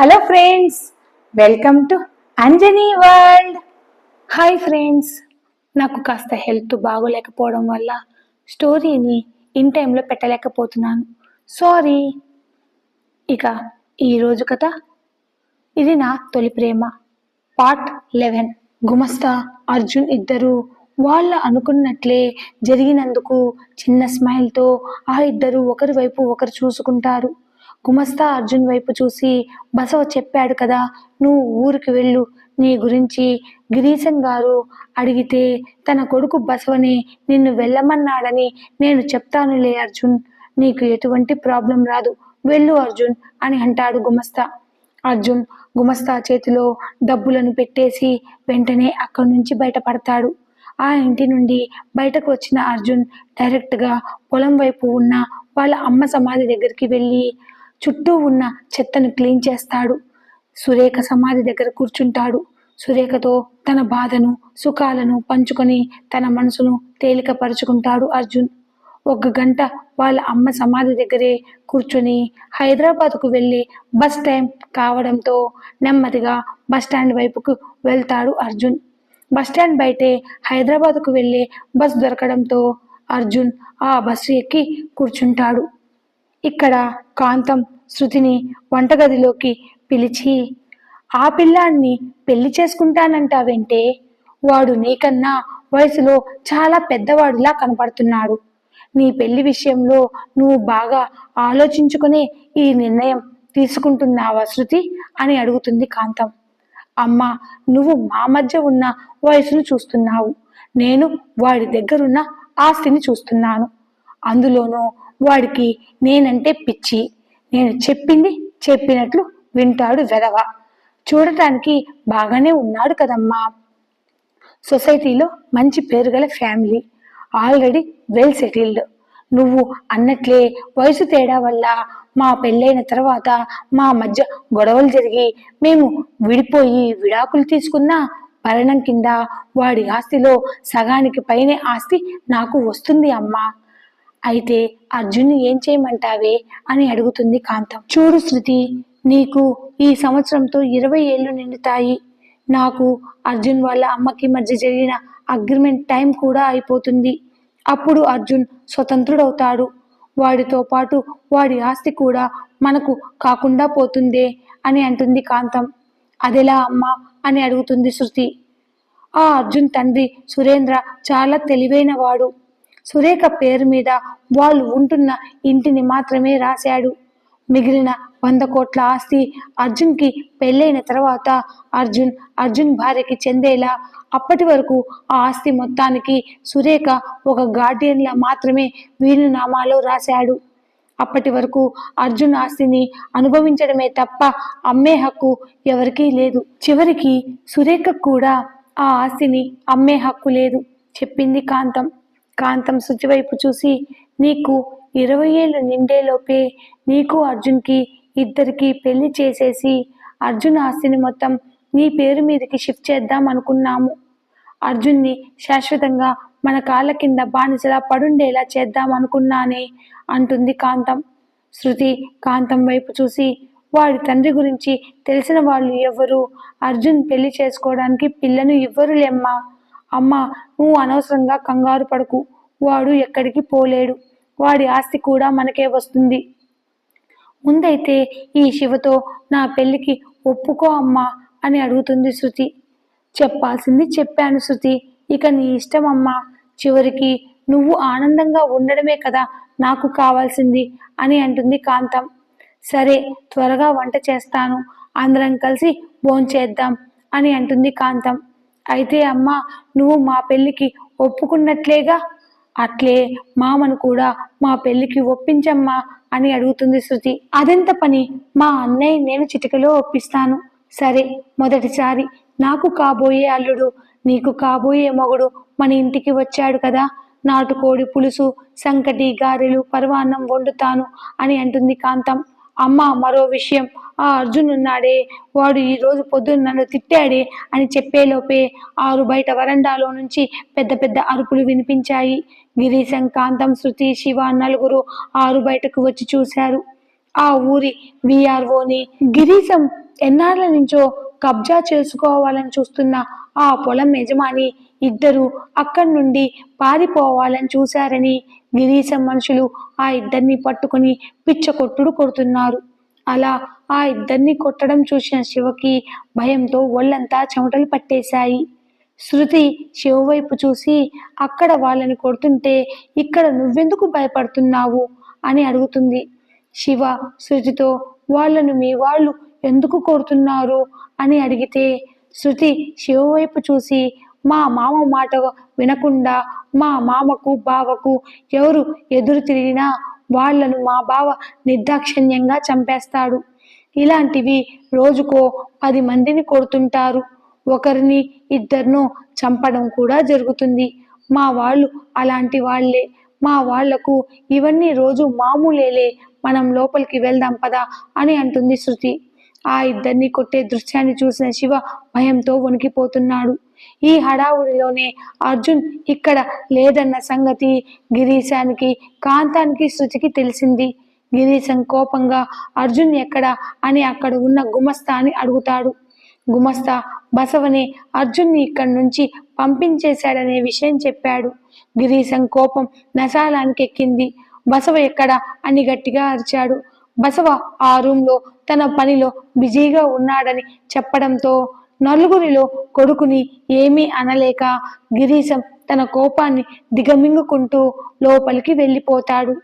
Hello friends welcome to Anjani world hi friends నాకు కాస్త health బాగోలేకపోవడం వల్ల స్టోరీని ఇన్ టైంలో పెట్టలేకపోతున్నాను. సారీ ఇక ఈరోజు కథ. ఇది నా తొలి ప్రేమ. పార్ట్ లెవెన్ గుమస్తా అర్జున్ ఇద్దరు వాళ్ళ అనుకున్నట్లే జరిగినందుకు చిన్న స్మైల్తో ఆ ఇద్దరు ఒకరి వైపు ఒకరు చూసుకుంటారు. గుమస్తా అర్జున్ వైపు చూసి బసవ చెప్పాడు కదా నువ్వు ఊరికి వెళ్ళు. నీ గురించి గిరీశం గారు అడిగితే తన కొడుకు బసవని నిన్ను వెళ్ళమన్నాడని నేను చెప్తానులే అర్జున్. నీకు ఎటువంటి ప్రాబ్లం రాదు. వెళ్ళు అర్జున్ అని అంటాడు గుమస్తా. అర్జున్ గుమస్తా చేతిలో డబ్బులను పెట్టేసి వెంటనే అక్కడి నుంచి బయటపడతాడు. ఆ ఇంటి నుండి బయటకు వచ్చిన అర్జున్ డైరెక్ట్గా పొలం వైపు ఉన్న వాళ్ళ అమ్మ సమాధి దగ్గరికి వెళ్ళి చుట్టూ ఉన్న చెత్తను క్లీన్ చేస్తాడు. సురేఖ సమాధి దగ్గర కూర్చుంటాడు. సురేఖతో తన బాధను సుఖాలను పంచుకొని తన మనసును తేలికపరుచుకుంటాడు అర్జున్. ఒక గంట వాళ్ళ అమ్మ సమాధి దగ్గరే కూర్చొని హైదరాబాద్కు వెళ్ళి బస్ టైం కావడంతో నెమ్మదిగా బస్ స్టాండ్ వైపుకు వెళ్తాడు అర్జున్. బస్ స్టాండ్ బయటే హైదరాబాద్కు వెళ్ళే బస్ దొరకడంతో అర్జున్ ఆ బస్సు ఎక్కి కూర్చుంటాడు. ఇక్కడ కాంతం శృతిని వంటగదిలోకి పిలిచి ఆ పిల్లాన్ని పెళ్ళి చేసుకుంటానంటావంటే వాడు నీకన్నా వయసులో చాలా పెద్దవాడిలా కనపడుతున్నాడు. నీ పెళ్ళి విషయంలో నువ్వు బాగా ఆలోచించుకునే ఈ నిర్ణయం తీసుకుంటున్నావా శృతి అని అడుగుతుంది కాంతం. అమ్మ నువ్వు మా మధ్య ఉన్న వయసును చూస్తున్నావు. నేను వాడి దగ్గరున్న ఆస్తిని చూస్తున్నాను. అందులోనూ వాడికి నేనంటే పిచ్చి. నేను చెప్పింది చెప్పినట్లు వింటాడు వెధవ. చూడటానికి బాగానే ఉన్నాడు కదమ్మా. సొసైటీలో మంచి పేరు గల ఫ్యామిలీ. Already well settled. నువ్వు అన్నట్లే వయసు తేడా వల్ల మా పెళ్ళైన తర్వాత మా మధ్య గొడవలు జరిగి మేము విడిపోయి విడాకులు తీసుకున్న మరణం కింద వాడి ఆస్తిలో సగానికి పైనే ఆస్తి నాకు వస్తుంది అమ్మా. అయితే అర్జున్ని ఏం చేయమంటావే అని అడుగుతుంది కాంతం. చూడు శృతి నీకు ఈ సంవత్సరంతో ఇరవై ఏళ్ళు నిండుతాయి. నాకు అర్జున్ వాళ్ళ అమ్మకి మధ్య జరిగిన అగ్రిమెంట్ టైం కూడా అయిపోతుంది. అప్పుడు అర్జున్ స్వతంత్రుడవుతాడు. వాడితో పాటు వాడి ఆస్తి కూడా మనకు కాకుండా పోతుందే అని అంటుంది కాంతం. అదెలా అమ్మా అని అడుగుతుంది శృతి. ఆ అర్జున్ తండ్రి సురేంద్ర చాలా తెలివైన వాడు సురేఖ పేరు మీద వాళ్ళు ఉంటున్న ఇంటిని మాత్రమే రాశాడు. మిగిలిన వంద కోట్ల ఆస్తి అర్జున్కి పెళ్ళైన తర్వాత అర్జున్ అర్జున్ భార్యకి చెందేలా అప్పటి వరకు ఆ ఆస్తి మొత్తానికి సురేఖ ఒక గార్డియన్లా మాత్రమే వీరునామాలో రాశాడు. అప్పటి వరకు అర్జున్ ఆస్తిని అనుభవించడమే తప్ప అమ్మే హక్కు ఎవరికీ లేదు. చివరికి సురేఖ కూడా ఆ ఆస్తిని అమ్మే హక్కు లేదు చెప్పింది కాంతం. కాంతం శుచివైపు చూసి నీకు ఇరవై ఏళ్ళు నిండేలోపే నీకు అర్జున్కి ఇద్దరికి పెళ్ళి చేసేసి అర్జున్ ఆస్తిని మొత్తం నీ పేరు మీదకి షిఫ్ట్ చేద్దాం అనుకున్నాము. అర్జున్ని శాశ్వతంగా మన కాళ్ళ కింద బానిసలా పడుండేలా చేద్దాం అనుకున్నానే అంటుంది కాంతం. శృతి కాంతం వైపు చూసి వాడి తండ్రి గురించి తెలిసిన వాళ్ళు ఎవరు? అర్జున్ పెళ్ళి చేసుకోవడానికి పిల్లను ఇవ్వరులేమ్మా అమ్మ నువ్వు అనవసరంగా కంగారు పడకు. వాడు ఎక్కడికి పోలేడు. వాడి ఆస్తి కూడా మనకే వస్తుంది. ముందైతే ఈ శివతో నా పెళ్ళికి ఒప్పుకో అమ్మా అని అడుగుతుంది శృతి. చెప్పాల్సింది చెప్పాను శృతి. ఇక నీ ఇష్టం అమ్మా. చివరికి నువ్వు ఆనందంగా ఉండడమే కదా నాకు కావాల్సింది అని అంటుంది కాంతం. సరే త్వరగా వంట చేస్తాను. అందరం కలిసి భోంచేద్దాం అని అంటుంది కాంతం. అయితే అమ్మా నువ్వు మా పెళ్ళికి ఒప్పుకున్నట్లేగా? అట్లే మామను కూడా మా పెళ్ళికి ఒప్పించమ్మా అని అడుగుతుంది శృతి. అదెంత పని? మా అన్నయ్య నేను చిటికలో ఒప్పిస్తాను. సరే మొదటిసారి నాకు కాబోయే అల్లుడు నీకు కాబోయే మగుడు మన ఇంటికి వచ్చాడు కదా? నాటుకోడి పులుసు సంకటి గారెలు పరవాన్నం వండుతాను అని అంటుంది కాంతం. అమ్మ మరో విషయం. ఆ అర్జున్ ఉన్నాడే. వాడు ఈ రోజు పొద్దున్న నన్ను తిట్టాడే అని చెప్పేలోపే ఆరు బయట వరండాలో నుంచి పెద్ద పెద్ద అరుపులు వినిపించాయి. గిరీశం కాంతం శృతి శివ నలుగురు ఆరు బయటకు వచ్చి చూశారు. ఆ ఊరి విఆర్ఓని గిరీశం ఎన్నాళ్ళ నుంచో కబ్జా చేసుకోవాలని చూస్తున్న ఆ పొలం యజమాని ఇద్దరు అక్కడి నుండి పారిపోవాలని చూశారని గిరీశం మనుషులు ఆ ఇద్దరిని పట్టుకుని పిచ్చకొట్టుడు కొడుతున్నారు. అలా ఆ ఇద్దరిని కొట్టడం చూసిన శివకి భయంతో ఒళ్ళంతా చెమటలు పట్టేశాయి. శృతి శివ వైపు చూసి అక్కడ వాళ్ళని కొడుతుంటే ఇక్కడ నువ్వెందుకు భయపడుతున్నావు? అని అడుగుతుంది. శివ శృతితో వాళ్ళను మీ వాళ్ళు ఎందుకు కొడుతున్నారు? అని అడిగితే శృతి శివ వైపు చూసి మా మామ మాట వినకుండా మా మామకు బావకు ఎవరు ఎదురు తిరిగినా వాళ్ళను మా బావ నిర్దాక్షిణ్యంగా చంపేస్తాడు. ఇలాంటివి రోజుకో పది మందిని కొడుతుంటారు. ఒకరిని ఇద్దరినో చంపడం కూడా జరుగుతుంది. మా వాళ్ళు అలాంటి వాళ్ళే. మా వాళ్ళకు ఇవన్నీ రోజు మామూలేలే. మనం లోపలికి వెళ్దాం పదా అని అంటుంది శృతి. ఆ ఇద్దరిని కొట్టే దృశ్యాన్ని చూసిన శివ భయంతో వణికిపోతున్నాడు. ఈ హడావుడిలోనే అర్జున్ ఇక్కడ లేదన్న సంగతి గిరీశానికి కాంతానికి శృతికి తెలిసింది. గిరీశం కోపంగా అర్జున్ ఎక్కడ అని అక్కడ ఉన్న గుమస్తాని అడుగుతాడు. గుమస్తా బసవని అర్జున్ని ఇక్కడి నుంచి పంపించేశాడనే విషయం చెప్పాడు. గిరీశం కోపం నశాలానికి ఎక్కింది. బసవ ఎక్కడ అని గట్టిగా అరిచాడు. బసవ ఆ రూమ్లో తన పనిలో బిజీగా ఉన్నాడని చెప్పడంతో నలుగురిలో కొడుకుని ఏమీ అనలేక గిరీశం తన కోపాన్ని దిగమింగుకుంటూ లోపలికి వెళ్ళిపోతాడు.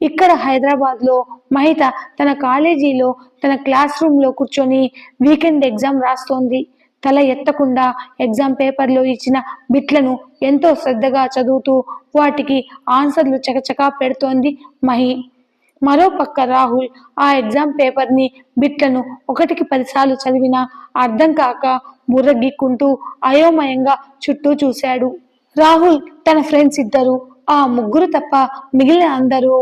ఇక్కడ హైదరాబాద్లో మహిత తన కాలేజీలో తన క్లాస్ రూమ్లో కూర్చొని వీకెండ్ ఎగ్జామ్ రాస్తోంది. తల ఎత్తకుండా ఎగ్జామ్ పేపర్లో ఇచ్చిన బిట్లను ఎంతో శ్రద్ధగా చదువుతూ వాటికి ఆన్సర్లు చకచకా పెడుతోంది మహి. మరో పక్క రాహుల్ ఆ ఎగ్జామ్ పేపర్ని బిట్లను ఒకటికి పదిసార్లు చదివినా అర్థం కాక బుర్ర గీక్కుంటూ అయోమయంగా చుట్టూ చూశాడు. రాహుల్ తన ఫ్రెండ్స్ ఇద్దరు ఆ ముగ్గురు తప్ప మిగిలిన అందరూ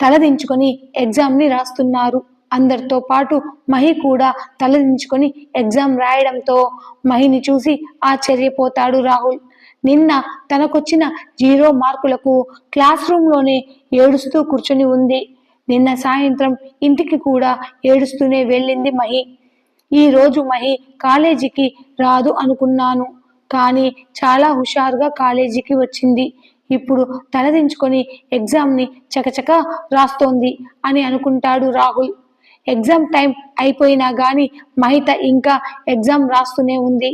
తలదించుకొని ఎగ్జామ్ని రాస్తున్నారు. అందరితో పాటు మహి కూడా తలదించుకొని ఎగ్జామ్ రాయడంతో మహిని చూసి ఆశ్చర్యపోతాడు రాహుల్. నిన్న తనకొచ్చిన జీరో మార్కులకు క్లాస్ రూమ్లోనే ఏడుస్తూ కూర్చొని ఉంది. నిన్న సాయంత్రం ఇంటికి కూడా ఏడుస్తూనే వెళ్ళింది మహి. ఈ రోజు మహి కాలేజీకి రాదు అనుకున్నాను. కానీ చాలా హుషారుగా కాలేజీకి వచ్చింది. ఇప్పుడు తలదించుకొని ఎగ్జామ్ని చకచక రాస్తోంది అని అనుకుంటాడు రాహుల్. ఎగ్జామ్ టైం అయిపోయినా కానీ మహిత ఇంకా ఎగ్జామ్ రాస్తూనే ఉంది.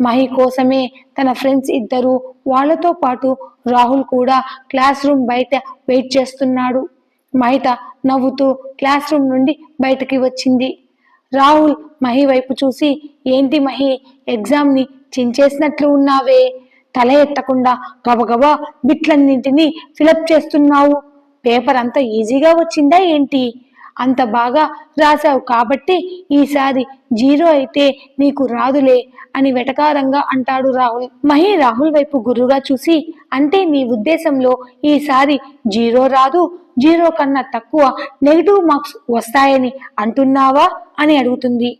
మహి కోసమే తన ఫ్రెండ్స్ ఇద్దరు వాళ్ళతో పాటు రాహుల్ కూడా క్లాస్ రూమ్ బయట వెయిట్ చేస్తున్నాడు. మహిత నవ్వుతూ క్లాస్ రూమ్ నుండి బయటకి వచ్చింది. రాహుల్ మహి వైపు చూసి ఏంటి మహి ఎగ్జామ్ని చించేసినట్లు ఉన్నావే? తల ఎత్తకుండా గబగబా బిట్లన్నింటినీ ఫిలప్ చేస్తున్నావు. పేపర్ అంతా ఈజీగా వచ్చిందా ఏంటి? అంత బాగా రాశావు కాబట్టి ఈసారి జీరో అయితే నీకు రాదులే అని వెటకారంగా అంటాడు రాహుల్. మహి రాహుల్ వైపు గురుగా చూసి అంటే నీ ఉద్దేశంలో ఈసారి జీరో రాదు జీరో కన్నా తక్కువ నెగిటివ్ మార్క్స్ వస్తాయని అంటున్నావా అని అడుగుతుంది.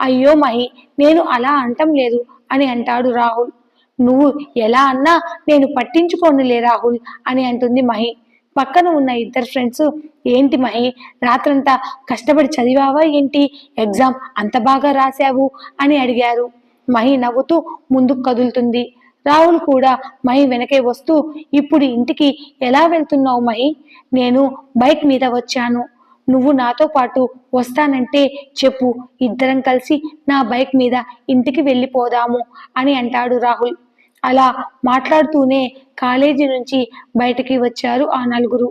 అయ్యో మహి నేను అలా అంటం లేదు అని అంటాడు రాహుల్. నువ్వు ఎలా అన్నా నేను పట్టించుకోనులే రాహుల్ అని అంటుంది మహి. పక్కన ఉన్న ఇద్దరు ఫ్రెండ్స్ ఏంటి మహి రాత్రంతా కష్టపడి చదివావా ఏంటి? ఎగ్జామ్ అంత బాగా రాశావు అని అడిగారు. మహి నవ్వుతూ ముందుకు కదులుతుంది. రాహుల్ కూడా మహి వెనకే వస్తూ ఇప్పుడు ఇంటికి ఎలా వెళ్తున్నావు మహి? నేను బైక్ మీద వచ్చాను. నువ్వు నాతో పాటు వస్తానంటే చెప్పు. ఇద్దరం కలిసి నా బైక్ మీద ఇంటికి వెళ్ళిపోదాము అని అంటాడు రాహుల్. అలా మాట్లాడుతూనే కాలేజీ నుంచి బయటికి వచ్చారు ఆ నలుగురు.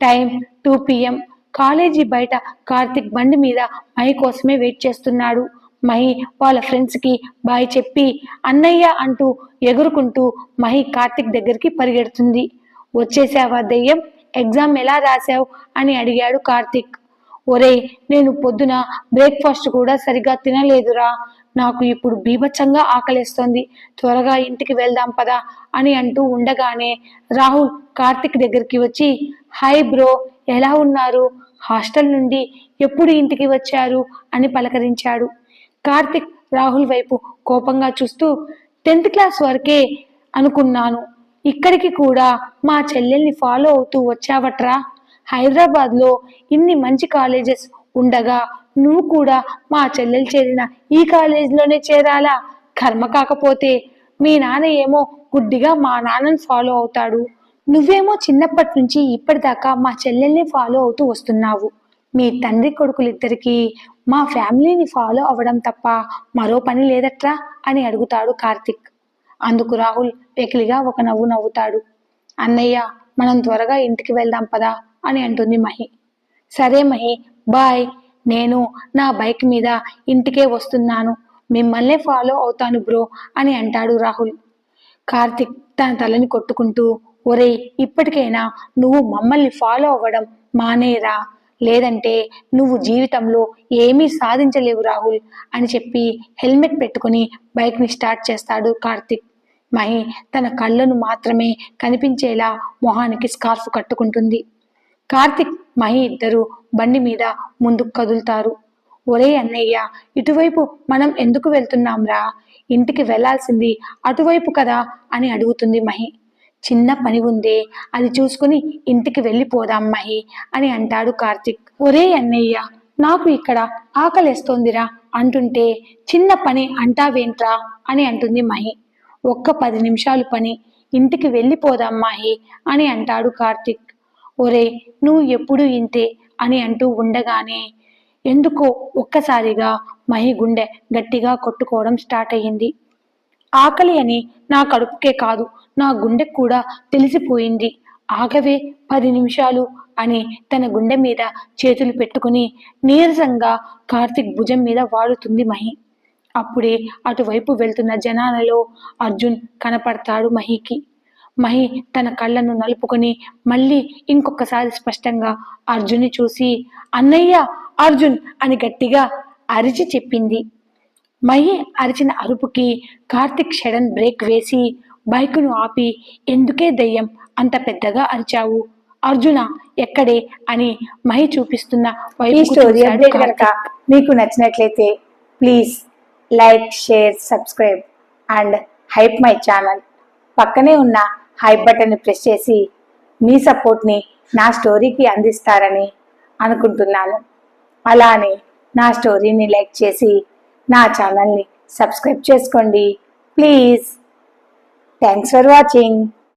Time two PM. కాలేజీ బయట కార్తిక్ బండి మీద మహి కోసమే వెయిట్ చేస్తున్నాడు. మహి వాళ్ళ ఫ్రెండ్స్కి బాయ్ చెప్పి అన్నయ్య అంటూ ఎగురుకుంటూ మహి కార్తిక్ దగ్గరికి పరిగెడుతుంది. వచ్చేసావా దెయ్యం? ఎగ్జామ్ ఎలా రాశావు? అని అడిగాడు కార్తిక్. ఒరేయ్ నేను పొద్దున బ్రేక్ఫాస్ట్ కూడా సరిగా తినలేదురా. నాకు ఇప్పుడు బీభత్సంగా ఆకలిస్తోంది. త్వరగా ఇంటికి వెళ్దాం పదా అని అంటూ ఉండగానే రాహుల్ కార్తిక్ దగ్గరికి వచ్చి హాయ్ బ్రో ఎలా ఉన్నారు? హాస్టల్ నుండి ఎప్పుడు ఇంటికి వచ్చారు? అని పలకరించాడు. కార్తిక్ రాహుల్ వైపు కోపంగా చూస్తూ టెన్త్ క్లాస్ వరకే అనుకున్నాను. ఇక్కడికి కూడా మా చెల్లెల్ని ఫాలో అవుతూ వచ్చావట్రా? హైదరాబాద్లో ఇన్ని మంచి కాలేజెస్ ఉండగా నువ్వు కూడా మా చెల్లెలు చేరిన ఈ కాలేజీలోనే చేరాలా? కర్మ కాకపోతే మీ నాన్న ఏమో గుడ్డిగా మా నాన్నని ఫాలో అవుతాడు. నువ్వేమో చిన్నప్పటి నుంచి ఇప్పటిదాకా మా చెల్లెల్ని ఫాలో అవుతూ వస్తున్నావు. మీ తండ్రి కొడుకులిద్దరికీ మా ఫ్యామిలీని ఫాలో అవ్వడం తప్ప మరో పని లేదట్రా? అని అడుగుతాడు కార్తిక్. అందుకు రాహుల్ వెకిలిగా ఒక నవ్వు నవ్వుతాడు. అన్నయ్య మనం త్వరగా ఇంటికి వెళ్దాం పదా? అని అంటుంది మహి. సరే మహి బాయ్. నేను నా బైక్ మీద ఇంటికే వస్తున్నాను. మిమ్మల్నే ఫాలో అవుతాను బ్రో అని అంటాడు రాహుల్. కార్తిక్ తన తలని కొట్టుకుంటూ ఒరేయ్ ఇప్పటికైనా నువ్వు మమ్మల్ని ఫాలో అవ్వడం మానేరా? లేదంటే నువ్వు జీవితంలో ఏమీ సాధించలేవు రాహుల్ అని చెప్పి హెల్మెట్ పెట్టుకుని బైక్ని స్టార్ట్ చేస్తాడు కార్తిక్. మహి తన కళ్ళను మాత్రమే కనిపించేలా మొహానికి స్కార్ఫ్ కట్టుకుంటుంది. కార్తిక్ మహి ఇద్దరు బండి మీద ముందుకు కదులుతారు. ఒరే అన్నయ్య ఇటువైపు మనం ఎందుకు వెళ్తున్నాంరా? ఇంటికి వెళ్ళాల్సింది అటువైపు కదా అని అడుగుతుంది మహి. చిన్న పని ఉందే అది చూసుకుని ఇంటికి వెళ్ళిపోదాం మహి అని అంటాడు కార్తిక్. ఒరే అన్నయ్య నాకు ఇక్కడ ఆకలేస్తోందిరా అంటుంటే చిన్న పని అంటావేంట్రా అని అంటుంది మహి. ఒక్క పది నిమిషాలు పని ఇంటికి వెళ్ళిపోదాం మహి అని అంటాడు కార్తిక్. ఒరే నువ్వు ఎప్పుడు ఇంతే అని అంటూ ఉండగానే ఎందుకో ఒక్కసారిగా మహి గుండె గట్టిగా కొట్టుకోవడం స్టార్ట్ అయ్యింది. ఆకలి అని నా కడుపుకే కాదు నా గుండెకు కూడా తెలిసిపోయింది. ఆగవే పది నిమిషాలు అని తన గుండె మీద చేతులు పెట్టుకుని నీరసంగా కార్తిక్ భుజం మీద వాడుతుంది మహి. అప్పుడే అటువైపు వెళ్తున్న జనాలలో అర్జున్ కనపడతాడు మహికి. మహి తన కళ్ళను నలుపుకొని మళ్ళీ ఇంకొకసారి స్పష్టంగా అర్జున్ని చూసి అన్నయ్య అర్జున్ అని గట్టిగా అరిచి చెప్పింది. మహి అరిచిన అరుపుకి కార్తిక్ షడన్ బ్రేక్ వేసి బైకును ఆపి ఎందుకే దయ్యం? అంత పెద్దగా అరిచావు. అర్జున ఎక్కడే? అని మహి చూపిస్తున్న ఈ స్టోరీ అప్డేట్ కనుక. మీకు నచ్చినట్లయితే please like share subscribe and hype my channel. పక్కనే ఉన్న హై బటన్ని ప్రెస్ చేసి మీ సపోర్ట్ని నా స్టోరీకి అందిస్తారని అనుకుంటున్నాను. అలానే నా స్టోరీని లైక్ చేసి నా ఛానల్ని సబ్స్క్రైబ్ చేసుకోండి. Please thanks for watching